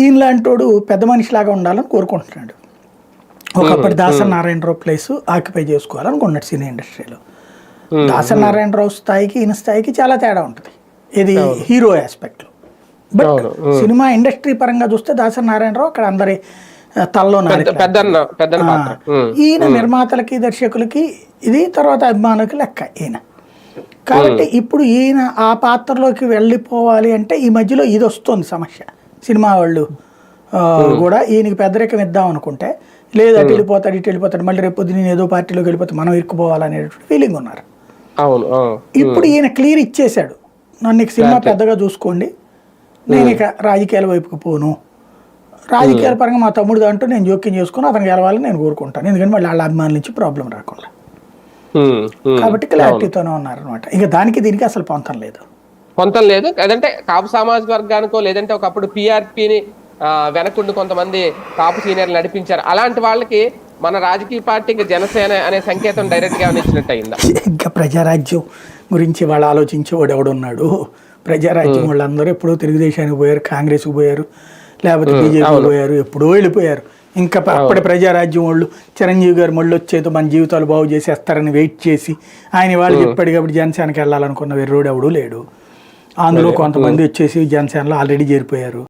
ఈయన లాంటోడు పెద్ద మనిషిలాగా ఉండాలని కోరుకుంటున్నాడు. ఒకప్పటి దాసరి నారాయణరావు ప్లేస్ ఆక్యుపై చేసుకోవాలనుకున్నాడు సినీ ఇండస్ట్రీలో. దాసరి నారాయణరావు స్థాయికి ఈయన స్థాయికి చాలా తేడా ఉంటుంది. ఇది హీరో ఆస్పెక్ట్లో బట్. సినిమా ఇండస్ట్రీ పరంగా చూస్తే దాసరి నారాయణరావు అక్కడ అందరి తలలో. ఈయన నిర్మాతలకి దర్శకులకి ఇది తర్వాత అభిమానులకి లెక్క ఈయన. కాబట్టి ఇప్పుడు ఈయన ఆ పాత్రలోకి వెళ్ళిపోవాలి అంటే ఈ మధ్యలో ఇది వస్తుంది సమస్య. సినిమా వాళ్ళు ఆ, కూడా ఈయనకి పెద్దరికం ఇద్దాం అనుకుంటే లేదు అటు వెళ్ళిపోతాడు ఇటు వెళ్ళిపోతాడు మళ్ళీ రేపు పొద్దున్న నేను ఏదో పార్టీలోకి వెళ్ళిపోతే మనం ఇరుక్కుపోవాలనేటువంటి ఫీలింగ్ ఉన్నారు. అవును. ఇప్పుడు ఈయన క్లియర్ ఇచ్చేశాడు. నన్ను ఇక సినిమా పెద్దగా చూసుకోండి నేను ఇక రాజకీయాల వైపుకి పోను. రాజకీయాల పరంగా మా తమ్ముడు దాంట్లో నేను జోక్యం చేసుకుని అతను గెలవాలని నేను కోరుకుంటాను. ఎందుకంటే మళ్ళీ వాళ్ళ అభిమానుల నుంచి ప్రాబ్లం రాకుండా. కాబట్టి క్లారిటీతోనే ఉన్నారనమాట ఇక దానికి దీనికి అసలు పొంతం లేదు. పొంతం లేదు. లేదంటే కాపు సామాజిక వర్గానికో లేదంటే ఒకప్పుడు పిఆర్పిని వెనకుండి కొంతమంది కాపు సీనియర్లు నడిపించారు. అలాంటి వాళ్ళకి మన రాజకీయ పార్టీకి జనసేన అనే సంకేతం డైరెక్ట్గా ఇచ్చినట్టు అయిందా? ఇంకా ప్రజారాజ్యం గురించి వాళ్ళు ఆలోచించేవాడు ఎవడున్నాడు? ప్రజారాజ్యం వాళ్ళందరూ ఎప్పుడో తెలుగుదేశానికి పోయారు కాంగ్రెస్కి పోయారు లేకపోతే బీజేపీ పోయారు ఎప్పుడో వెళ్ళిపోయారు. ఇంకా అప్పటి ప్రజారాజ్యం వాళ్ళు చిరంజీవి గారు మళ్ళీ వచ్చేదో మన జీవితాలు బాగు చేసేస్తారని వెయిట్ చేసి ఆయన వాళ్ళు చెప్పాడు కాబట్టి జనసేనకి వెళ్ళాలనుకున్న వెర్రోడు ఎవడూ లేడు. అందులో కొంతమంది వచ్చేసి జనసేనలో ఆల్రెడీ చేరిపోయారు.